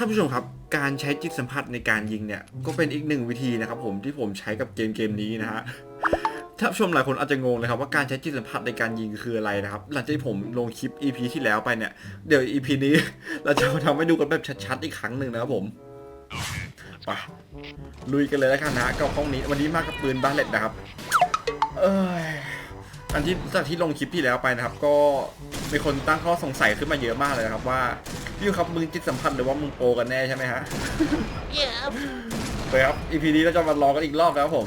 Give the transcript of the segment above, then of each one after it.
ท่านผู้ชมครับ การใช้จิตสัมผัสในการยิงเนี่ย ก็เป็นอีกหนึ่งวิธีนะครับผมที่ผมใช้กับเกมเกมนี้นะฮะท่านผู้ชมหลายคนอาจจะงงเลยครับว่าการใช้จิตสัมผัสในการยิงคืออะไรนะครับ หลังจากที่ผมลงคลิป EP ที่แล้วไปเนี่ย เดี๋ยว EP นี้เราจะมาทำให้ดูกันแบบชัดๆอีกครั้งหนึ่งนะครับผมไปลุยกันเลยแล้วกันนะกับห้องนี้วันนี้มากับปืนบาเลตนะครับ เอยอันที่จากที่ลงคลิปที่แล้วไปนะครับ ก็มีคนตั้งข้อสงสัยขึ้นมาเยอะมากเลยนะครับว่า พี่ยูครับมึงจิตสัมผัสหรือว่ามึงโปรกันแน่ใช่ไหมฮะ Yeah. ไปครับ EP นี้เราจะมาลองกันอีกรอบแล้วครับผม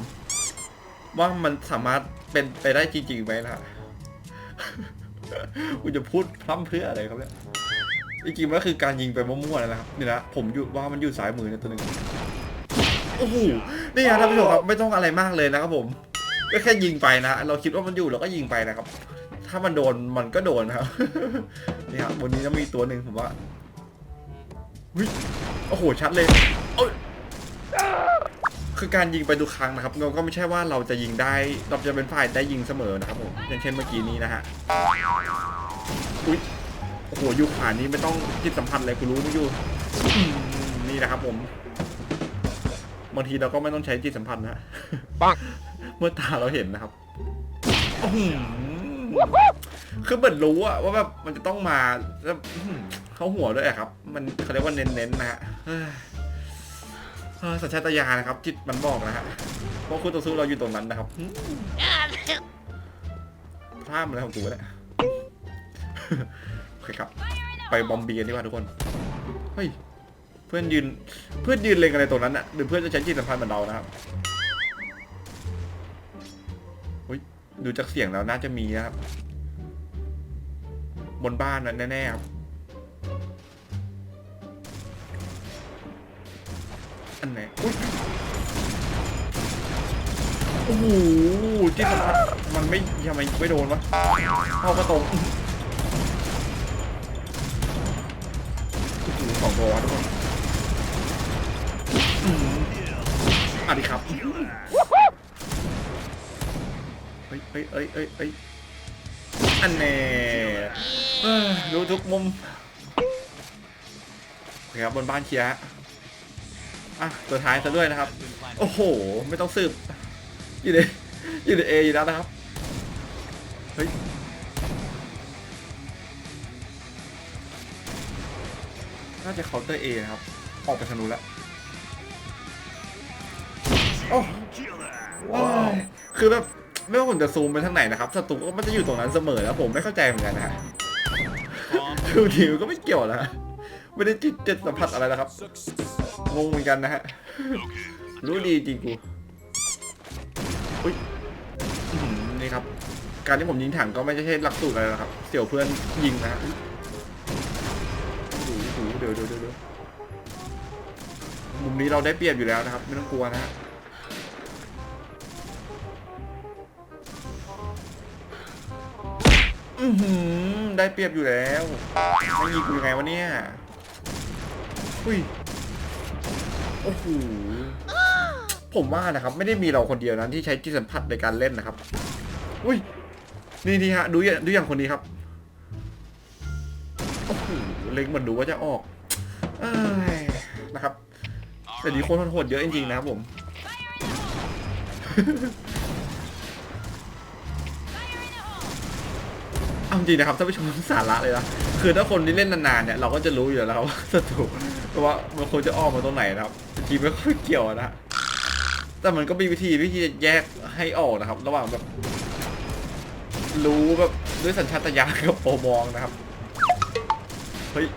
ว่ามันสามารถเป็นไปได้จริงๆไหมนะฮะกูจะพูดพร่ำเพรื่ออะไรครับเนี่ยจริงๆมันก็คือการยิงไปมั่วๆนะครับนี่นะผมอยู่ว่ามันอยู่ซ้ายมือเนี่ยตัวหนึ่งโอ้โหนี่นะท่านผู้ชมครับไม่ต้องอะไรมากเลยนะครับผมก็แค่ยิงไปนะเราคิดว่ามันอยู่เราก็ยิงไปนะครับ ถ้ามันโดนมันก็โดนนะครับนี่ครับบนนี้จะมีตัวหนึ่งผมว่า วิโอ้โห ชัดเลยเอ้ยคือการยิงไปทุกครั้งนะครับเราก็ไม่ใช่ว่าเราจะยิงได้ เราจะเป็นฝ่ายได้ยิงเสมอนะครับผมอย่างเช่นเมื่อกี้นี้นะฮะ อุ้ยโอ้โหอยู่ขวานี้ไม่ต้องจิตสัมพันธ์เลยกูรู้ไม่อยู่อืมนี่นะครับผม บางทีเราก็ไม่ต้องใช้จิตสัมพันธ์นะปังเมื่อตาเราเห็นนะครับอื้อหือคือเหมือนรู้อะว่าแบบมันจะต้องมาแล้วอื้อหือ เข้าหัวด้วยอะครับ มันเขาเรียกว่าเน้นๆนะฮะเออสัญชาตญาณนะครับ จิตมันบอกนะฮะเพราะคู่ต่อสู้เราอยู่ตรงนั้นนะครับพลาดมาแล้วของกูเนี่ยโอเคครับ ไปบอมบีกันดีกว่าทุกคนเฮ้ยเพื่อนยืนเพื่อนยืนเล็งอะไรตรงนั้นน่ะหรือเพื่อนจะใช้จิตสัมพันธ์เหมือนเรานะครับดูจากเสียงแล้วน่าจะมีนะครับ บนบ้านนั่นแน่ๆครับ อันไหนอุ๊ยโอ้โหจิตสัมผัสมันไม่ทำไมไม่โดนวะเข้ากระตรงโอ้โหสองตัววะทุกคนอืมอะดิครับเฮ้ยเฮ้ยเฮ้ยเฮ้ยเฮ้ยอันแน่เอ้ยรู้ทุกมุมโอเคครับบนบ้านเคลียร์ฮะ อะตัวท้ายซะด้วยนะครับ โอ้โห ไม่ต้องสืบ อยู่ในอยู่ในเออยู่แล้วนะครับ เฮ้ย น่าจะเคาน์เตอร์เอนะครับ ออกไปทางนู้นแล้วโอ้โอ้ยคือแบบไม่ว่าผมจะซูมไปทางไหนนะครับศัตรูก็มันจะอยู่ตรงนั้นเสมอแล้วผมไม่เข้าใจเหมือนกันนะฮะคือทีมก็ไม่เกี่ยวนะฮะไม่ได้จิตเจ็ดสัมผัสอะไรนะครับ งงเหมือนกันนะฮะ รู้ดีจริงกูอุ้ยนี่ครับ การที่ผมยิงถังก็ไม่ใช่หลักสูตรอะไรนะครับ เสี่ยวเพื่อนยิงนะฮะดูดูเดี๋ยวเดี๋ยวเดี๋ยวเดี๋ยวมุมนี้เราได้เปรียบอยู่แล้วนะครับ ไม่ต้องกลัวนะฮะอือหือได้เปรียบอยู่แล้วไม่ยิงกูยังไงวะเนี่ยอุ้ย โอ้โหผมว่านะครับไม่ได้มีเราคนเดียวนะที่ใช้จิตสัมผัสในการเล่นนะครับ อุ้ยนี่นี่ฮะดูอย่างดูอย่างคนนี้ครับโอ้โหเล็งเหมือนดูว่าจะออกอนะครับแต่นี้คนโหดเยอะจริงๆนะครับผม เอาจริงนะครับท่านผู้ชมสาระเลยนะคือถ้าคนที่เล่นนานๆเนี่ยเราก็จะรู้อยู่แล้วครับว่าศัตรูว่ามันควรจะออกมาตรงไหนนะครับจริงไม่ค่อยเกี่ยวนะแต่มันก็มีวิธีวิธีแยกให้ออกนะครับ ระหว่างแบบ รู้แบบด้วยสัญชาตญาณกับโปมองนะครับเฮ้ย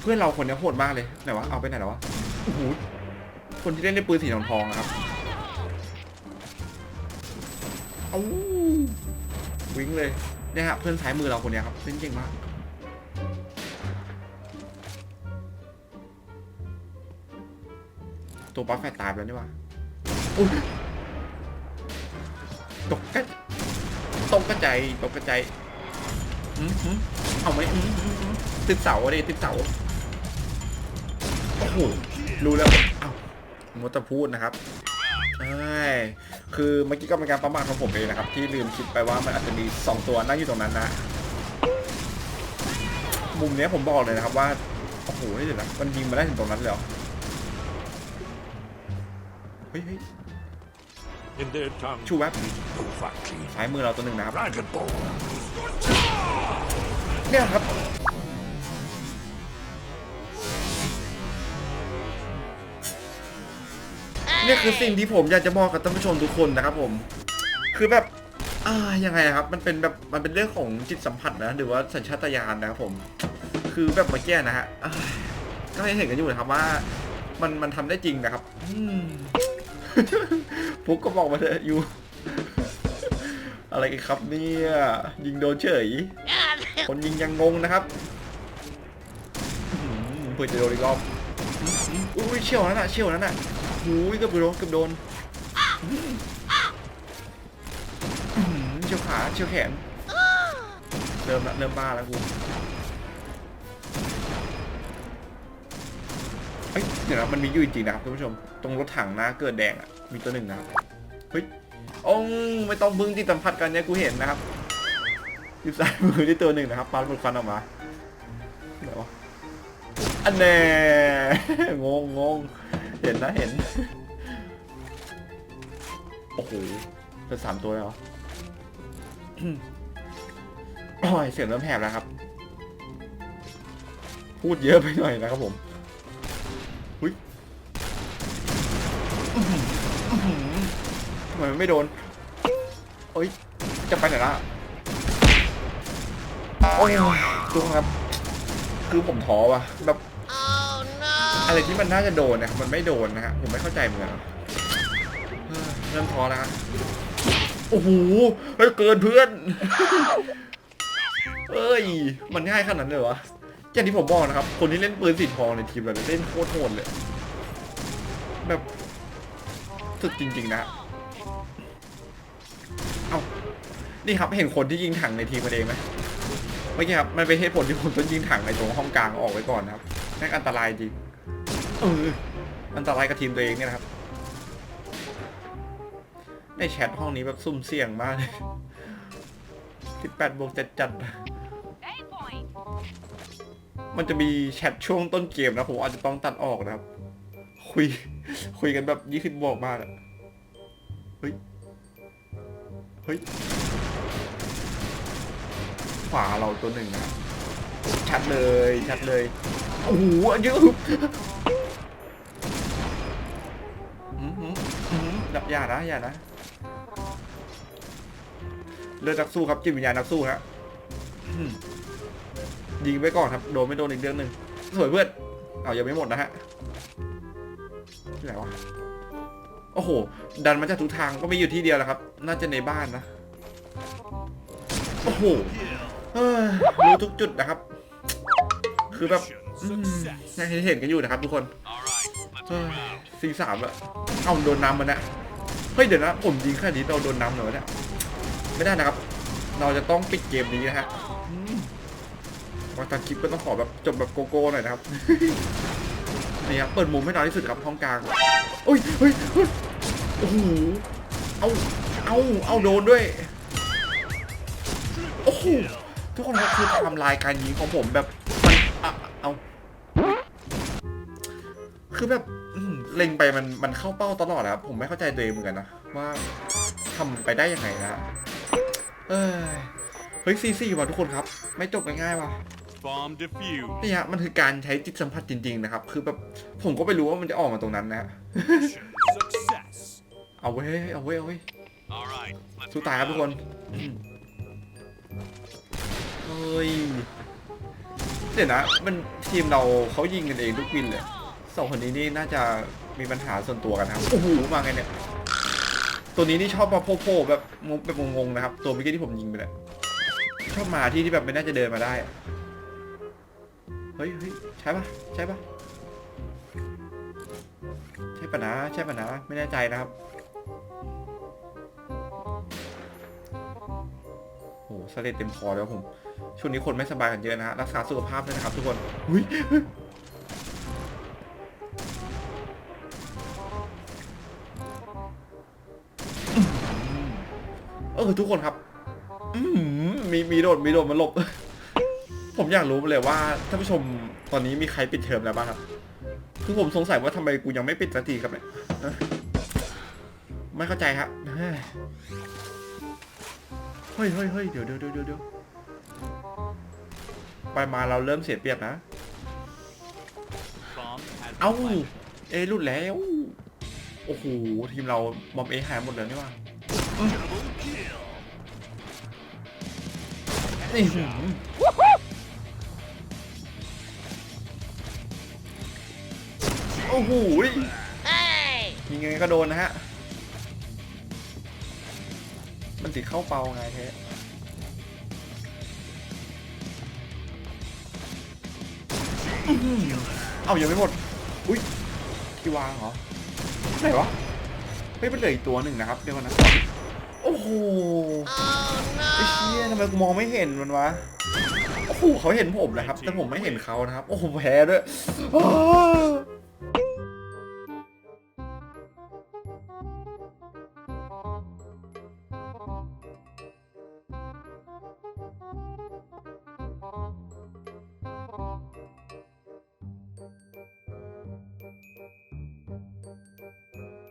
เพื่อนเราคนนี้โหดมากเลยไหนวะเอาไปไหนแล้ววะโอ้โหคนที่เล่นในปืนสีทองทองๆอะครับ เอาวิ่งเลยเนี่ยฮะเพื่อนซ้ายมือเราคนเนี้ยครับเล่นเก่งมากตัวปั๊บแฟตตายไปแล้วนี่ว่าอุ๊ยตกกระตกกระใจายตกกระใจายอืมอืมเอาไหมอืมอืมอืมติดเสาอะดิติดเสาโอ้โหรู้แล้วเอ้ามัวแต่พูดนะครับเอ้ คือเมื่อกี้ก็เป็นการประมาทของผมเองนะครับ ที่ลืมคิดไปว่ามันอาจจะมีสองตัวนั่งอยู่ตรงนั้นนะ มุมเนี้ยผมบอกเลยนะครับว่า โอ้โหนี่เดี๋ยวนะมันยิงมาได้ถึงตรงนั้นเลยเหรอเฮ้ยเฮ้ย In their tongue, ชูแวบ Dovahki, ซ้ายมือเราตัวหนึ่งนะครับ Dragonborn. เนี่ยครับ นี่คือสิ่งที่ผมอยากจะบอกกับท่านผู้ชมทุกคนนะครับผม คือแบบอ่ายังไงครับ มันเป็นแบบมันเป็นเรื่องของจิตสัมผัสนะ หรือว่าสัญชาตญาณนะครับผม คือแบบเมื่อกี้นะฮะก็ให้เห็นกันอยู่นะครับว่า มันมันทำได้จริงนะครับอืมฟุกก็บอกมาเถอะอยู่อะไรกันครับเนี่ยยิงโดนเฉย คนยิงยังงงนะครับเพื่อจะโดนอีกรอบอุ้ยเชี่ยวนั่นน่ะเชี่ยวนั่นน่ะ หูยเกือบโดนเกือบโดนเชียวขาเชียวแขน เริ่มละเริ่มบ้าแล้วกูเอ้ยเดี๋ยวนะมันมีอยู่จริงนะครับท่านผู้ชม ตรงรถถังนะเกิดแดงอะ มีตัวหนึ่งนะครับเฮ้ยองไม่ต้องบึ้งที่สัมผัสกันเนี่ยกูเห็นนะครับยู่ซ้ายมือที่ตัวหนึ่งนะครับปาระเบิดควันออกมาไหนวะอันแน่งงงง ห็นนะเห็น โอ้โหเป็นสามตัวเลยเหรอโอ้ยเสียงเริ่มแหบแล้วครับ พูดเยอะไปหน่อยนะครับผมหุ้ยอื้อหืออื้อหือทำไมมันไม่โดนเอ้ย จะไปไหนละโอ้ยทุกครับ คือผมท้อว่ะแบบ อะไรที่มันน่าจะโดนเนี่ยมันไม่โดนนะฮะผมไม่เข้าใจเหมือนกันเริ่มท้อแล้วฮะโอ้โหเฮ้ยเกินเพื่อนเอ้ย มันง่ายขนาดนั้นเลยวะอย่างที่ผมบอกนะครับ คนที่เล่นปืนสีทองในทีมเราเล่นโคตรโหดเลย แบบสุดจริง ๆ นะเอ้านี่ครับเห็นคนที่ยิงถังในทีมมันเองไหมเมื่อกี้ครับ มันเป็นเหตุผลที่ผมต้องยิงถังในตรงห้องกลางออกไว้ก่อนนะครับแม่งอันตรายจริง เอออันตรายกับทีมตัวเองเนี่ยนะครับ ในแชทห้องนี้แบบซุ่มเสี่ยงมากเลย18บวกจัดจัด มันจะมีแชทช่วงต้นเกมนะผมอาจจะต้องตัดออกนะครับ คุย คุยกันแบบ20บวกมากอะเฮ้ย เฮ้ย ขวาเราตัวหนึ่งนะชัดเลย ชัดเลย โอ้โหเยอะ ดับอย่านะอย่านะเลือดนักสู้ครับจิตวิญญาณนักสู้ฮะยิงไปก่อนครับโดนไม่โดนอีกเรื่องหนึ่งสวยเพื่อนเอายังไม่หมดนะฮะที่ไหนวะโอ้โห ดันมาจากทุกทางก็ไม่อยู่ที่เดียวแล้วครับ น่าจะในบ้านนะ โอ้โหรู้ทุกจุดนะครับ คือแบบยังเห็นกันอยู่นะครับทุกคนสี่สามอะเอาโดนน้ำมันนะ ฮ้ยเดี๋ยวนะผมยิงแค่นี้เราโดนน้ำเหรอเนี่ยไม่ได้นะครับ เราจะต้องปิดเกมนี้นะฮะอืมวางตามคลิปก็ต้องขอแบบจบแบบโกโก้หน่อยนะครับนี่ครับเปิดมุมให้น้อยที่สุดครับห้องกลางโอ้ยเฮ้ยเฮ้ยโอ้โหเอาเอาเอาโดนด้วยโอ้โหทุกคนครับคือไทำลายการยิงของผมแบบมันอะเอาคือแบบอืม เล็งไปมันมันเข้าเป้าตลอดนะครับผมไม่เข้าใจตัวเองเหมือนกันนะว่าทำไปได้ยังไงนะเอ้ยเฮ้ยซีซีว่ะทุกคนครับ ไม่จบง่ายๆว่ะ Bomb defused. นี่ฮะมันคือการใช้จิตสัมผัสจริงๆนะครับ คือแบบผมก็ไม่รู้ว่ามันจะออกมาตรงนั้นนะ Mission success. เอาไว้ยเอาไว้ยเอาไว้ย All right. Let's สู้ตายครับทุกคนอืมเฮ้ยเดี๋ยวนะ มันทีมเราเขายิงกันเองทุกวินเลย สองคนนี้นี่น่าจะมีปัญหาส่วนตัวกันนะครับโอ้โหมาไงเนี่ยตัวนี้นี่ชอบมาโผล่แบบงงแบบงงๆนะครับ ตัวเมื่อกี้ที่ผมยิงไปเนี่ยชอบมาที่ที่แบบไม่น่าจะเดินมาได้เฮ้ยเฮ้ยใช่ปะใช่ปะใช่ปะนะใช่ปะนะไม่แน่ใจนะครับโอ้โหสเลดเต็มคอแล้วผมช่วงนี้คนไม่สบายกันเยอะนะฮะรักษาสุขภาพด้วยนะครับทุกคนอุ้ย ออทุกคนครับมีมีโดดมีโดดมาหลบ ผมอยากรู้เลยว่าท่านผู้ชมตอนนี้มีใครปิดเทอมแล้วบ้างครับ คือผมสงสัยว่าทำไมกูยังไม่ปิดสักทีครับเนี่ยไม่เข้าใจครับเฮ้ยเฮ้ยเฮ้ยเดี๋ยวเดี๋ยวเดี๋ยวเดี๋ยวไปมาเราเริ่มเสียเปรียบนะ เอ้า เอยหลุดแล้ว โอ้โห ทีมเราบอมเอหายหมดเลยนี่ว่า นี่หืมโอ้โหยังไงก็โดนนะฮะ มันติดเข้าเปาไงเทอื้อหือเอ้ายังไม่หมด อุ้ยที่วางเหรอไหนวะเฮ้ยมันเหลืออีกตัวหนึ่งนะครับ เดี๋ยวก่อนนะ ไอ้เชี่ยทำไมกูมองไม่เห็นมันวะ โอ้โหเขาเห็นผมนะครับ แต่ผมไม่เห็นเขานะครับ โอ้โหแพ้ด้วย